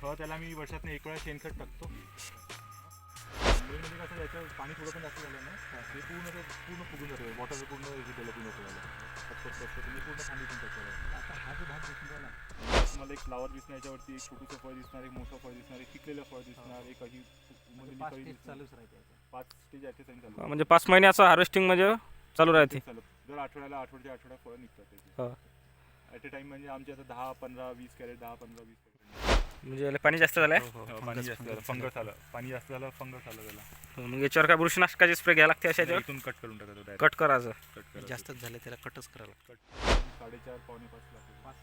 खत त्याला मी वर्षातून एक वेळा शेणखत टाकतो. म्हणजे कसं याचं पाणी थोडं पण जास्त झालं ना ते पूर्ण ते पूर्ण फुगून जातं. वॉटर पूर्ण हे पटपट पटपट तुम्ही पूर्ण पण टाकतो आता हा जो भाग दिसून राहिला तुम्हाला एक फ्लावर दिसणार याच्यावरती एक छोटूचं फळ दिसणार एक मोठं फळ दिसणार एक पिकलेलं फळ दिसणार एक अशी म्हणजे म्हणजे. चालूच राहते. पाच स्टेज आहे चालू. म्हणजे पाच महिन्याचं हार्वेस्टिंग म्हणजे चालू राहते. चालू. दर आठवड्याला आठवड्याच्या आठवड्या फळं निघतात त्याची. हा. ॲट अ टाइम म्हणजे आमचे आता दहा पंधरा वीस कॅरेट दहा पंधरा वीस कॅरेट. म्हणजे याला पाणी जास्त झालंय? हो, पाणी जास्त झालं फंगस आलं. पाणी जास्त झालं फंगस आलं त्याला. मग याच्यावर काय बुरशीनाशकाचे स्प्रे घ्यायला लागते अशा याच्यावर? इथून कट करून टाकायचं डायरेक्ट कट करायचं कट करायचं जास्तच झाले त्याला कटच करायला कट साडेचार पावणे पाच लाख पाच.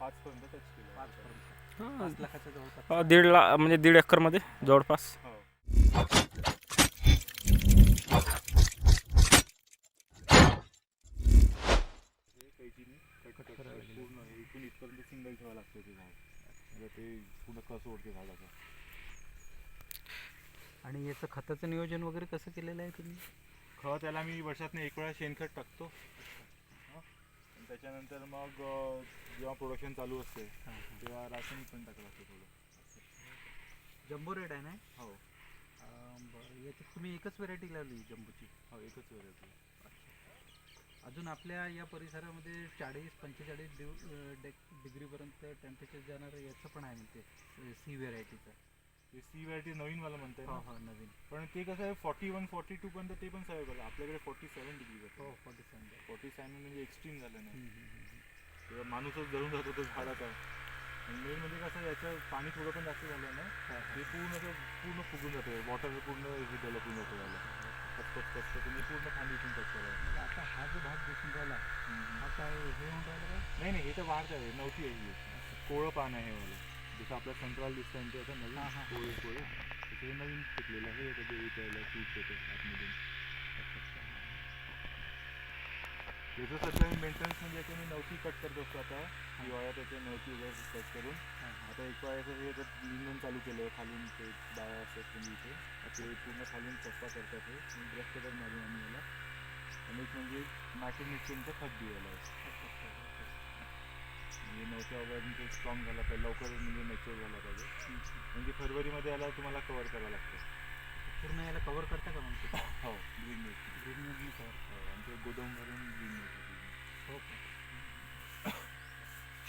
पाच पर्यंत टच केलं. पाच हा, लाखाच्या जवळपास. हा, दीड ला म्हणजे दीड एकरमध्ये जवळपास? हो. हे कैचीने करायचं. पूर्ण हे इथून इथपर्यंत सिंगल ठेवावं लागतं ते झाड म्हणजे ते पूर्ण कस ओढते झाडाचं आणि याचं खताचं नियोजन वगैरे कसं केलेलं आहे तुम्ही? खत त्याला मी वर्षातून एक वेळा शेणखत टाकतो. हं. आणि त्याच्यानंतर मग अं, जेव्हा प्रोडक्शन चालू असते तेव्हा रासायनिक पण टाकावं लागतं थोडं. जम्बो रेड आहे ना? हो. अं, बरं. याच्यात तुम्ही एकच व्हरायटी लावली जम्बोची. हो एकच वेळ येतो अजून आपल्या या परिसरामध्ये चाळीस पंचेचाळीस डिव अं, डेक- डिग्रीपर्यंत टेम्परेचर जाणारं याचं पण आहे म्हणते सी व्हेरायटीचं ते सी व्हरायटी नवीन वाला म्हणताय हो ना? हो नवीन. पण ते कसं आहे फॉर्टी वन फॉर्टी टू पर्यंत ते पण करतात आपल्याकडे फॉर्टी सेवन डिग्री हो फॉर्टी सेवन फॉर्टी सेवन म्हणजे एक्स्ट्रीम झालं नाही. तेव्हा माणूसच जळून जातो तो झाडाचा. मेन म्हणजे कसं याचं पाणी थोडं पण जास्त झालं ना ते पूर्ण पूर्ण फुगून जातं. वॉटर पूर्ण हे डेव्हलपिंग होतं त्याला पटपट पटपट तुम्ही पूर्ण खाली इथून टच करा आता हा जो भाग दिसून राहिला हा काय हे होऊन राहिला का नाही नाही हे तर वाढत आहे नव्हती आहे ही. कोळं पान आहे वालं. जसं आपल्या संत्राल दिसतं आणि ते आता नवीन. कोळे कोळे. हे नवीन पिकलेलं आहे. कधी यायला सूट होते आतमधून. त्याचं सध्या मेंटेनन्स म्हणजे याचं मी नवती कट करत असतो आता. हिवाळ्यात त्याच्या नवती वगैरे कट करून आता एक जर लिंगण चालू केलं खालून ते डाळ्या असतात म्हणजे इथे ते पूर्ण खालून चप्पा करतात हे ब्रश कटर मारून आम्ही याला आणि एक म्हणजे मॅक्रोन्युट्रियनचं खत द्यायला म्हणजे नवत्या वगैरे ते स्ट्रॉंग झाला पाहिजे लवकर म्हणजे मॅच्युअर झाला पाहिजे. म्हणजे फरवरीमध्ये याला तुम्हाला कवर करावं लागतं. पूर्ण याला कव्हर करता का मग ते? हो ग्रीन मिरची ग्रीन मधून कव्हर हो आणि ते गोदाम भरून ग्रीन मिरची हो का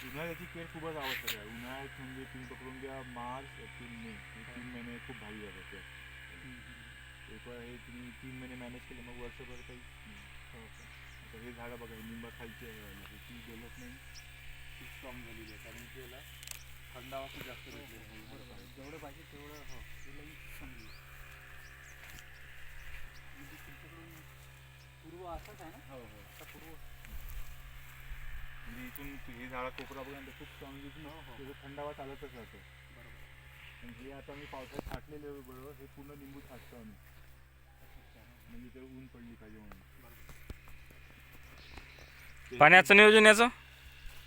उन्हाळ्याची केअर खूपच आवश्यक आहे. उन्हाळ्यात म्हणजे तुम्ही पकडून घ्या मार्च एप्रिल मे. हे तीन महिने खूप भारी जातात ते एक वेळा हे तुम्ही तीन महिने मॅनेज केले मग वर्षभर काही नाही. हो का आता हे झाडं बघा हे निंबा खालची आहे. ह्याची डेव्हलपमेंट खूप स्ट्रॉंग झालेली आहे कारण की याला थंडावा खूप जास्त आहे. जेवढं पाहिजे तेवढं हो तिलाही समजू म्हणजे तुमच्याकडून पूर्व असाच आहे ना हो हो आता पूर्व म्हणजे इथून हे झाडा कोपरा बघा खूप स्ट्रॉंग इथून हो, हो. त्याचा थंडावा चालतच राहतो. बरोबर. आणि हे आता मी पावसात छाटलेले आहे बरोबर हे पूर्ण लिंबू छाटतो आम्ही. म्हणजे ते ऊन पडली पाहिजे म्हणून. पाण्याचं नियोजन याचं?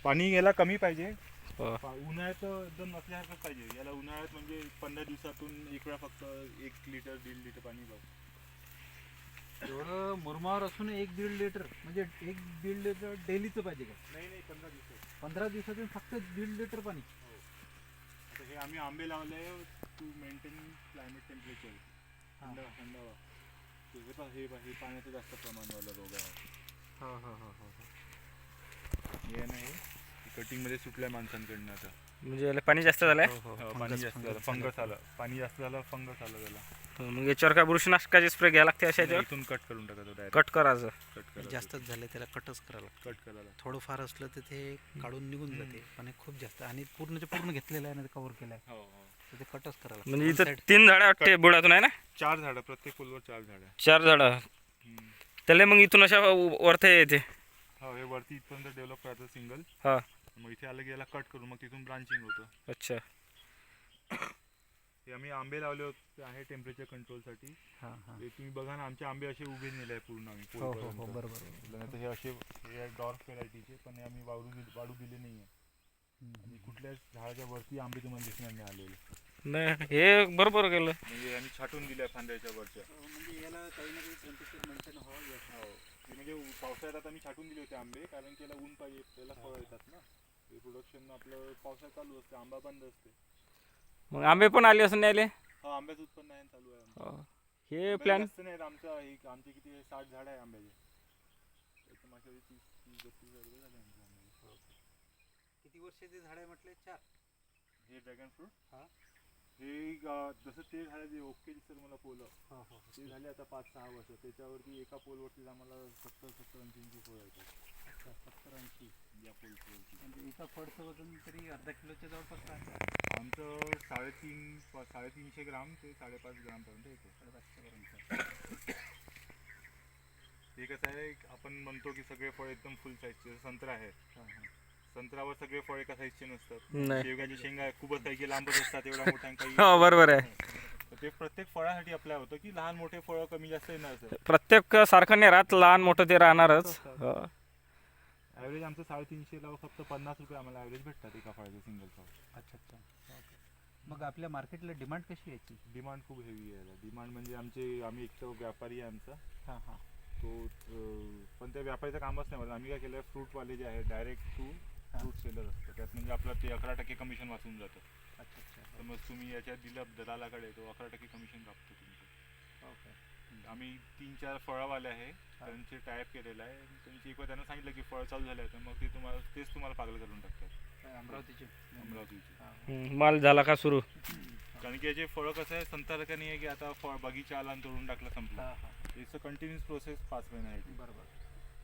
पाणी याला कमी पाहिजे. हो. उन्हाळ्यात एकदम नसल्यासारखंच पाहिजे. याला उन्हाळ्यात म्हणजे पंधरा दिवसातून एक वेळा फक्त एक लिटर दीड लिटर पाणी बघ एवढं मुरमावर असून एक दीड लिटर म्हणजे एक दीड लिटर डेलीचं पाहिजे का? नाही नाही पंधरा दिवसात पंधरा दिवसातून फक्त दीड लिटर पाणी. आता हे आम्ही आंबे लावले टू मेंटेन क्लायमेट टेम्परेचर हा. थंड थंडावा ते हे पहा हे पहा, हे पाण्याचं जास्त प्रमाणवाला रोग आहे. हो हो हो हो हे. आहे ना हे कटिंगमध्ये सुटल्या माणसांकडनं आता. म्हणजे याला पाणी जास्त झालंय? हो, पाणी जास्त झालं फंगस. आलं. पाणी जास्त झालं फंगस आलं त्याला. मग याच्यावर काय बुरशीनाशकाचे स्प्रे घ्यायला लागते अशा याच्यावर? इथून कट करून टाकायचं डायरेक्ट कट करायचं कट करायचं जास्तच झाले त्याला कटच करायला कट करायला थोडंफार असलं तर ते काढून निघून जाते पण हे खूप जास्त. आणि पूर्णच्या पूर्ण घेतलेलं आहे ना कव्हर केलं आहे हो हो. तर ते कटच करायला म्हणजे लागतं. इथं side- तीन झाडं वाटते बुडातून आहे ना? चार झाडं प्रत्येक फुलवर चार झाडं. चार झाडं. त्याला मग इथून अशा वरती येते. हो हे वरती इथपर्यंत डेव्हलप करायचं सिंगल हा. मग इथे आलं की याला कट करू मग तिथून ब्रांचिंग होतं. अच्छा. हे आम्ही आंबे लावले होते आहे टेम्परेचर कंट्रोलसाठी हा हा. हे तुम्ही बघा ना आमचे आंबे असे उभे नेले आहे पूर्ण आम्ही हो हो हो पोलपर्यंत. बरोबर हे असे हे डॉर्फ व्हेरायटीचे पण हे आम्ही वाढू दिले वाढू दिले नाही आहे आणि कुठल्याच झाडाच्या वरती आंबे तुम्हाला दिसणार नाही आलेले. नाही हे बरोबर केलं. म्हणजे आम्ही छाटून दिल्या फांद्याच्या वरच्या. म्हणजे याला काही ना काही टेम्परेचर मेंटेन व्हावं हो. ते म्हणजे उ- पावसाळ्यात आता मी छाटून दिले होते आंबे कारण की याला ऊन पाहिजे त्याला फळं येतात ना. ते प्रोडक्शन आपलं पावसाळ्यात चालू असते आंबा बंद असते. मग आंबे पण आले असं न्यायले? हो आंब्याचं उत्पन्न आहे चालू आहे आमचं. हो. हे आंबे प्लॅन जास्त नाहीत आमचं एक आमचे किती साठ झाड आहे आंब्याचे. त्याच्या मागच्या वेळी तीस तीस बत्तीस झाडं झाले आमचे आंब्याचे. किती वर्षाचे झाड आहे म्हटले? चार. हे ड्रॅगन फ्रूट हा. हे अं, जसं ते झालं जे ओके दिसतं मला पोलं. हो हो. ते झाले आता पाच सहा वर्ष. त्याच्यावरती एका पोलवरती आम्हाला सत्तर सत्तर ऐंशी पोळ येतात. अच्छा सत्तर ऐंशी या पोलवरती म्हणजे एका फळचं वजन तरी अर्धा किलोच्या जवळपास राहतं आमचं साडेतीन प- साडेतीनशे ग्राम ते साडेपाच ग्रामपर्यंत येतो. साडेपाचशेपर्यंत हे कसं आहे आपण म्हणतो की सगळे फळ एकदम फुल साईजचे संत्रा आहे. हां हां. संत्र्यावर सगळे फळ एका साईजचे नसतात. नाही. शेवग्याची शेंगा खूपच काही की लांबच असतात एवढ्या मोठ्या काही हो बरोबर आहे. तर ते प्रत्येक फळासाठी अप्लाय होतं की लहान मोठे फळं कमी जास्त येणार प्रत्येक सारखं नाही राहत लहान मोठं ते राहणारच. हो. ॲव्हरेज आमचं साडेतीनशेला फक्त पन्नास रुपये आम्हाला ॲव्हरेज भेटतात एका फळाचे सिंगल फळ अच्छा अच्छा. मग आपल्या मार्केटला डिमांड कशी आहे याची? डिमांड खूप हेवी आहे डिमांड म्हणजे आमचे आम्ही एक तर व्यापारी आहे आमचा. हां हां. तो अं, पण त्या व्यापारीचं कामच नाही. म्हणत आम्ही काय केलं फ्रूटवाले जे आहे डायरेक्ट टू फ्रूट सेलर असतं त्यात म्हणजे आपलं ते अकरा टक्के कमिशन वाचून जातं. अच्छा अच्छा. तर मग तुम्ही याच्यात दिलं दलालाकडे तो अकरा टक्के कमिशन कापतो तुमचं. काय आम्ही तीन चार फळावाले आहे. त्यांचे टायप केलेलं आहे. आणि त्यांची एक वेळ त्यांना सांगितलं की फळ चालू झालं तर मग ते तुम्हाला तेच तुम्हाला पागल करून टाकतात. अमरावतीचे? अमरावतीचे. हां. माल झाला का सुरू? कारण की याचे फळं कसं आहे संतासारखं नाही आहे की आता फळ बगीचा आला आणि तोडून टाकलं संपलं. हां हां. इट्स अ कंटिन्युअस प्रोसेस पाच महिने आहे. बरोबर.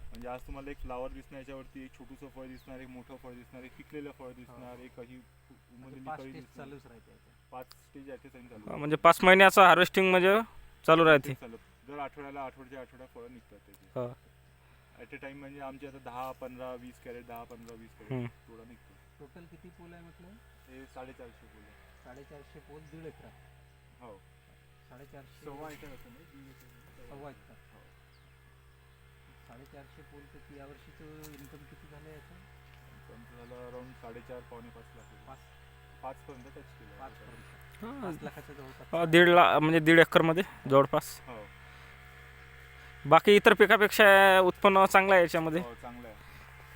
म्हणजे आज तुम्हाला एक फ्लावर दिसणार याच्यावरती एक छोटूसं फळ दिसणार एक मोठं फळ दिसणार एक पिकलेलं फळ दिसणार एक अशी म्हणजे पाच दिसणार. चालूच राहते. पाच स्टेज चालू. हा, म्हणजे पाच महिन्याचं हार्वेस्टिंग म्हणजे चालू राहते. ते चालत दर आठवड्याला आठवड्याच्या आठवड्या फळं निघतात त्याचे. हो. ॲट अ टाइम म्हणजे आमचे आता दहा पंधरा वीस कॅरेट दहा पंधरा वीस हम्म. कॅरेट थोडा निघतो. टोटल किती पोल आहे म्हटलं? हे साडेचारशे फुलं साडेचारशे पोल दीड एकरा. हो. साडेचारशे सव्वा एकर असं नाही दीड एकर. सव्वा एकर. हो. साडेचारशे पोल तर यावर्षीचं इन्कम किती झालं याचं? आमचं झालं अराउंड साडेचार पावणे पाच लाख रुपये. पाच. पाच पर्यंत टच केलं पाच पर्यंत. हा, पाच लाखाच्या जवळपास. हा, दीड ला म्हणजे दीड एकरमध्ये जवळपास. हो. बाकी इतर पिकापेक्षा उत्पन्न चांगलं आहे याच्यामध्ये. हो चांगलं आहे.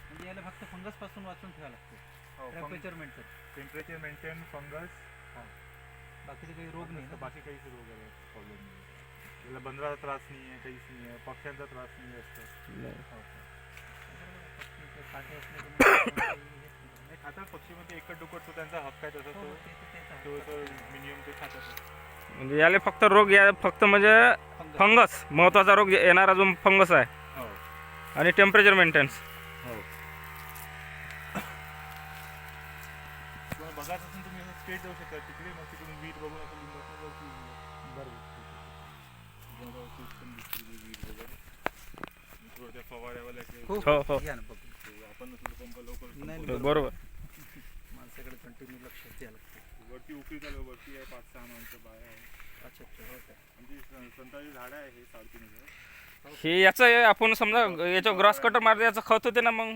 म्हणजे याला फक्त फंगसपासून वाचून ठेवावं लागतं. हो temperature maintain temperature maintain fungus बाकीचे काही रोग नाही ना? बाकी काहीच रोग आहे प्रॉब्लेम नाही. त्याला बंदराचा त्रास नाही आहे काहीच नाही आहे पक्ष्यांचा त्रास नाही आहे जास्त हो का? बरोबर आहे. पक्षी ते काटे असले की मग खातात पक्षीमध्ये एकट दुकट तो त्यांचा हक्क आहे तसा हो, तो आहे. तो तो मिनिमम ते खातात म्हणजे याला फक्त रोग या फक्त म्हणजे फंगस. फंगस. महत्त्वाचा रोग येणारा जो फंगस आहे. हो. आणि टेम्परेचर मेंटेन्स हो. तुम्हाला बघायचं असेल तुम्ही असं स्ट्रेट जाऊ शकता. तिकडे मग तिकडून वीट बघून असं लिंबाचं वरती बरोबर तुम्हाला खूप पण दिसते ती वीट वगैरे मग थोडं त्या फवाऱ्यावाल्या ते- हो. हो, हो. या ना बघू. ते आपण नसलं पंप लवकर नाही, नाही, संपवतो. बरोबर. माणसाकडे कंटिन्यू लक्ष द्यायला लागतं. वरती उकळी चालू आहे, वरती आहे पाच सहा माणसं बाया आहे. अच्छा अच्छा हो काय आमची स- संत्र्याची झाडं आहे हे साडेतीन हजार. हे याचं आपण समजा याच्यावर ग्रास कटर मारलं याचं खत होते ना मग?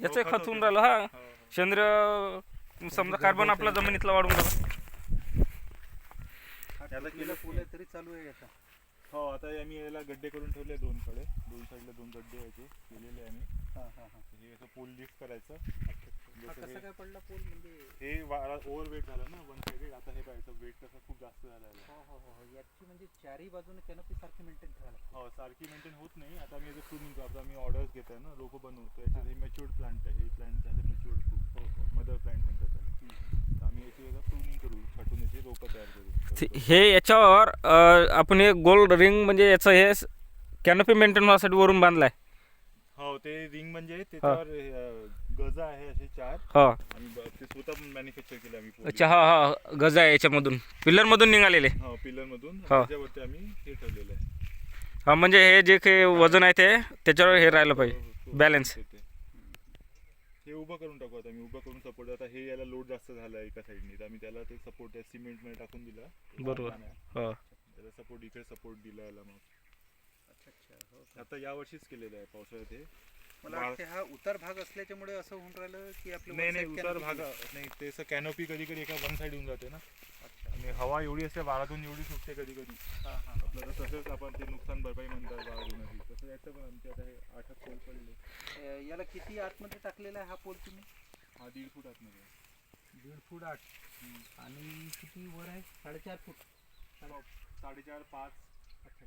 याचं खत खत होऊन. राहिलं हा. हो, हो. सेंद्रिय समजा कार्बन आपला जमिनीतला वाढून राहिला याला केलं केलं फुल आहे तरी चालू आहे याचा हो आता आम्ही याला गड्डे करून ठेवले दोन कडे. दोन साईडला दोन गड्डे याचे केलेले आम्ही. हां हां हां. हे असं पोल लिफ्ट करायचं. हा जसं कसं हे- काय पडला पोल म्हणजे? हे ओव्हर वेट झालं ना वन साइडेड आता हे पाहायचं वेट कसं खूप जास्त झालं आहे हो हो हो हो. याची म्हणजे चारही बाजूने कॅनोपी सारखी मेंटेन ठेवावं लागतं. हो सारखी मेंटेन होत नाही. आता मी याचं प्रूनिंग आता मी ऑर्डर्स घेत आहे ना रोपं बनवतो याच्यात हे मॅच्युअर्ड प्लांट आहे हे प्लांट झाले मॅच्युअर्ड खूप. हो हो. मदर प्लांट म्हणतात त्याला. तर आम्ही याची प्रूनिंग करू. छाटून याचे रोपं तयार करू. ते- हे याच्यावर अं, आपण हे गोल्ड रिंग म्हणजे याचं हे कॅनोपी मेंटेन होण्यासाठी वरून बांधलाय. हो ते रिंग म्हणजे त्याच्यावर हे, गजा आहे असे चार. हा. आणि ब- ते स्वतः मॅन्युफॅक्चर केले आम्ही पूर्ण. अच्छा हा हा गजा आहे याच्यामधून. पिल्लरमधून निघालेले. हो पिलर मधून. हा. त्याच्यावरती आम्ही हे ठेवलेलं आहे. हा म्हणजे हे जे काही वजन आहे ते त्याच्यावर हे राहिलं हो, पाहिजे हो, तो बॅलन्स ते- ते. हे उभं करून टाकू आता मी उभं करून सपोर्ट आता हे याला लोड जास्त झाला एका साईडने तर आम्ही त्याला ते सपोर्ट सिमेंटमध्ये टाकून दिला. बरोबर. हो. त्याला सपोर्ट इकडे सपोर्ट दिला याला मग. अच्छा अच्छा हो आता या वर्षीच केलेलं आहे पावसाळ्यात हे. मला वाटते हा उतार भाग असल्याच्यामुळे असं होऊन राहिलं की आपलं नाही नाही उतार भाग नाही ते असं कॅनोपी कधी कधी एका वन साईड येऊन जाते ना. अच्छा. आणि हवा एवढी असते वारातून एवढी सुटते कधी कधी हां. हां आपल्याला तसंच आपण ते नुकसान भरपाई म्हणतात वारातून तसं याचं पण आमच्या आता हे आठ आठ पोल पडले. याला किती आतमध्ये टाकलेला आहे हा पोल तुम्ही? हा दीड फूट आतमध्ये आहे. दीड फूट आठ आणि किती वर आहे? साडेचार फूट. साडेचार पाच. अच्छा.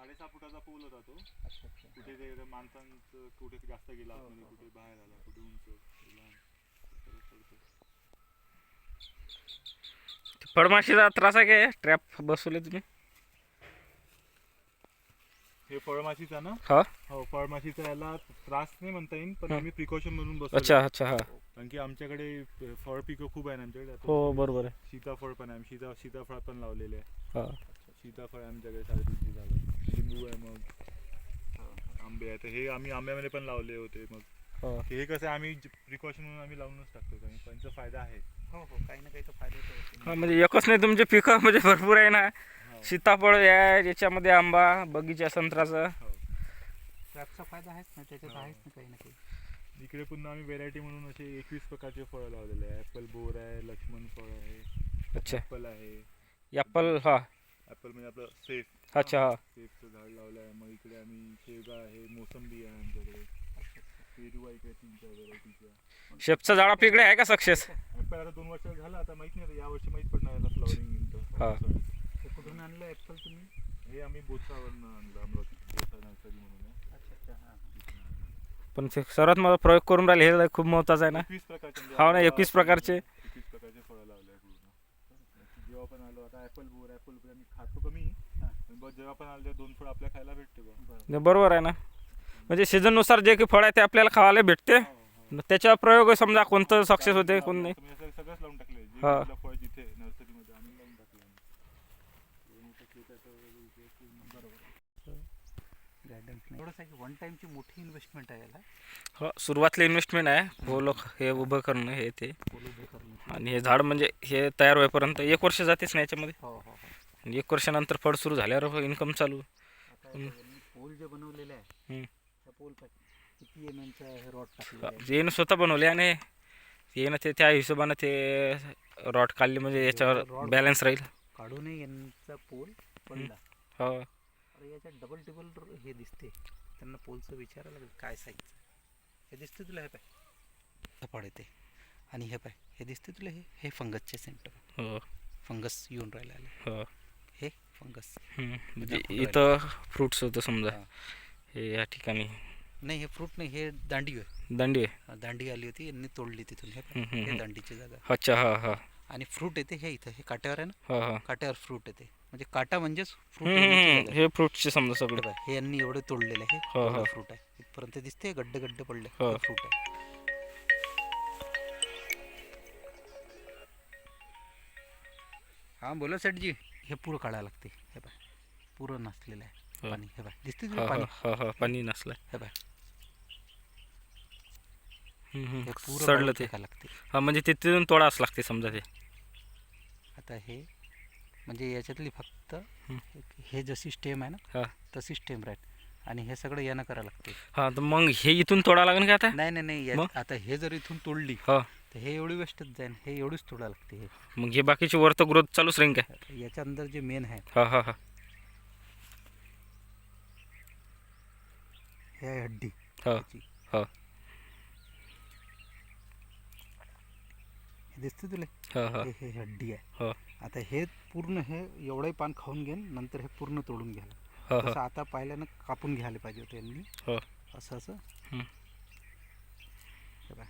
साडेसहा फुटाचा पूल होता तो. अच्छा अच्छा. कुठे ते माणसांचं कुठे जास्त गेला हो, आतमध्ये हो, कुठे बाहेर आला कुठे उंच कुठे लहान फरक पडतो. फळमाशीचा त्रास आहे काय ट्रॅप बसवले तुम्ही? हे फळमाशीचा ना? हा? हो फळमाशीचा याला त्रास नाही म्हणता येईल पण हं. आम्ही प्रिकॉशन म्हणून बसतो अच्छा अच्छा हा. कारण की आमच्याकडे फ- फळ पिकं खूप आहे ना आमच्याकडे. आता हो बरोबर आहे. सीताफळ पण आहे आम्ही सीता सीताफळ पण लावलेले आहे. हा. सीताफळ आहे आमच्याकडे साडेतीनशे झाडं लिंबू आहे मग. आंबे आहे. तर हे आम्ही आंब्यामध्ये पण लावले होते मग. हा. कसं आहे आम्ही प्रिकॉशन म्हणून आम्ही लावूनच टाकतो त्यांचा फायदा आहे. हो हो. काही ना काही तर फायदा होतो. हा म्हणजे एकच नाही तुमचे पिकं म्हणजे भरपूर आहे ना. हो. सीताफळ आहे याच्यामध्ये आंबा बगीचा संत्र्याचा. हो. ट्रॅपचा फायदा आहेच ना त्याच्यात हो. आहेच ना काही ना काही. इकडे पुन्हा आम्ही व्हेरायटी म्हणून असे एकवीस प्रकारचे फळं लावलेले आहे. ॲपल बोर आहे लक्ष्मण फळ आहे अच्छा. ॲपल आहे. ॲपल हा. ॲपल म्हणजे आपलं सेफ अच्छा हा. सेफचं झाड लावलं आहे मग इकडे आम्ही शेवगा आहे मोसंबी आहे आमच्याकडे. पेरू आहे इकडे तीन चार व्हेरायटीच्या शेपचं झाड आपल्या इकडे आहे का सक्सेस? ॲपल आता दोन वर्ष झालं आता माहीत नाही या वर्षी माहीत पडणार याला फ्लॉवरिंग हा. ते कुठून आणलं ॲपल तुम्ही? हे आम्ही बोथावरनं आणलं अमरावती बोथा नर्सरी म्हणून आहे. अच्छा अच्छा हां. पण ते सर्वात मला प्रयोग करून राहिले हे खूप महत्वाचं आहे ना. एकवीस प्रकारचे म्हणजे हो ना, आता 21 प्रकारचे. एकवीस प्रकारचे फळं लावले. जेव्हा पण आलो आता ऍपल बोर ऍपल बोर आम्ही खातो कमी हा. पण बस जेव्हा पण आलो तेव्हा दोन फळ आपल्याला खायला भेटते बा बरं हे बरोबर आहे ना. म्हणजे सीझननुसार जे काही फळ आहे ते आपल्याला खावायला भेटते. हो, हो. मग त्याच्यावर प्रयोग समजा कोणतं सक्सेस होते कोण नाही. तुम्ही असं सगळंच लावून टाकले जे हा. कुठलं फळ जिथे नर्सरीमध्ये आम्ही लावून टाकले एवढं गायडन्स नाही. की वन टाईमची मोठी इन्व्हेस्टमेंट आहे याला. हो सुरुवातला इन्व्हेस्टमेंट आहे. हो लोक हे उभं करणं हे ते. पोल उभे करण्याची आणि हे झाड म्हणजे हे तयार होईपर्यंत एक वर्ष जातेच ना याच्यामध्ये. हो हो हो. आणि एक वर्षानंतर फळ सुरू झाल्यावर इन्कम चालू. आता यांनी पोल जे बनवलेलं आहे हम्म. त्या पोल पाय किती एम एमचा रॉड टाकलेला आहे? येणं स्वतः बनवले आणि येणं ते त्या हिशोबानं ते रॉड काढले म्हणजे याच्यावर बॅलन्स राहील. काढूनही यांचा पोल पडला. हो. अरे याच्यात डबल टेबल हे दिसते. त्यांना पोलचं विचारायला लागेल काय साईज हे दिसते तुला हे पाय. फळ येते. आणि हे पाय हे दिसते तुला हे हे फंगसचे सेंटर हो. फंगस येऊन राहिला हो. हे फंगस. म्हणजे. इथं फ्रुट्स होतं समजा. हा. या ठिकाणी. नाही हे फ्रूट नाही हे दांडी आहे दांडी आहे दांडी आली होती यांनी तोडली तिथून हे. दांडीची जागा. अच्छा हा हा. आणि फ्रूट येते हे इथं हे काट्यावर आहे ना? काट्यावर फ्रूट येते. म्हणजे काटा म्हणजेच फ्रूट. हे फ्रुट्सचे समजा हे सगळं हे यांनी एवढं तोडलेलं हो, हो. फ्रूट आहे. इथपर्यंत दिसते गड्डे गड्डे पडले हो. फ्रूट आहे. हा बोला सेठजी. हे पुरं काढायला लागते. हे बाय पुरं नसलेलं आहे. हो. पाणी हे बाय दिसते हा तुला हा पाणी? हा हा पाणी नसलं हे बाय हे सडलं ते. लागते. हा म्हणजे ते तिथून तोडावंच लागते समजा ते. आता हे म्हणजे याच्यातली फक्त. हे. जशी स्टेम आहे ना हा. तशी स्टेम राहील. आणि हे सगळं यानं करायला लागते. हा तर मग हे इथून तोडा लागेल का आता? नाही नाही नाही आता हे जर इथून तोडली हा. तर हे एवढी वेस्टच जाईल हे एवढीच तोडा लागते हे. मग हे बाकीचे वर तर ग्रोथ चालूच राहील काय याच्या अंदर जे मेन आहे. हा हा हा. हे हड्डी. हा. हा. हे दिसते तुला? हा हड्डी आहे. हा. आता हे पूर्ण हे एवढंही पान खाऊन घेईन नंतर हे पूर्ण तोडून घ्यायला हा तसं हा आता पाहिल्यानं कापून घ्यायला पाहिजे होतं यांनी. हो. असं असं. हे. बघ.